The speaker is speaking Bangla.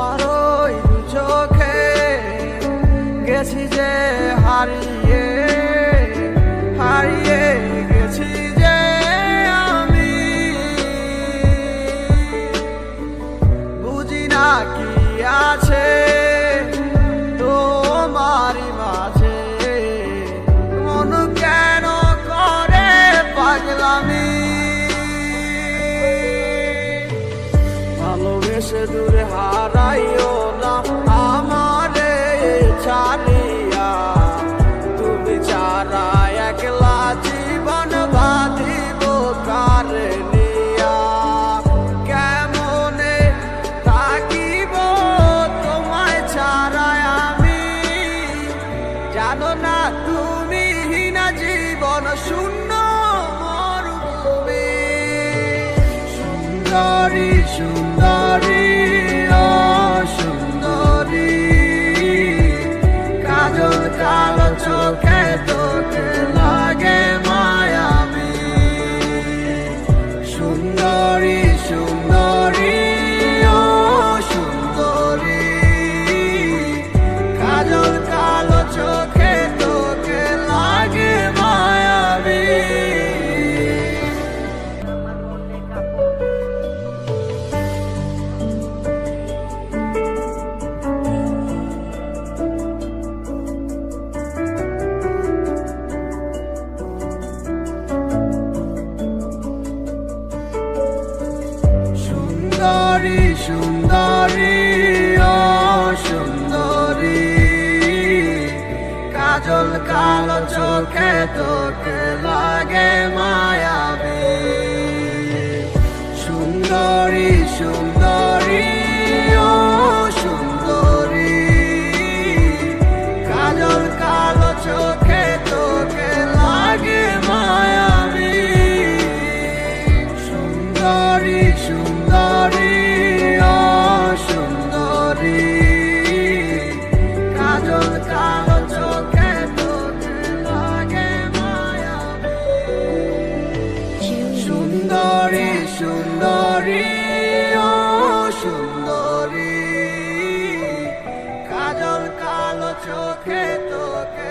তোমার ওই চোখে গেছি যে হারিয়ে হারিয়ে গেছি যে আমি। বুঝি না কি আছে বেশি দূরে হারাইও না, আমারে ছাড়িয়া। তুমি ছাড়া একলা জীবন বাঁধিব কারে নিয়া। কেমনে থাকিব তোমায় ছাড়া আমি? জানো না তুমি হীনা জীবন শূন্য সুন্দরী সুন্দরী সুন্দরী। কাজল কালো চোখে তোকে সুন্দরী সুন্দরী সুন্দরী। কাজল কালো চোখে তোকে লাগে মায়াবে। সুন্দরী সুন্দরী সুন্দরী ও সুন্দরী। কাজল কালো চোখে তোকে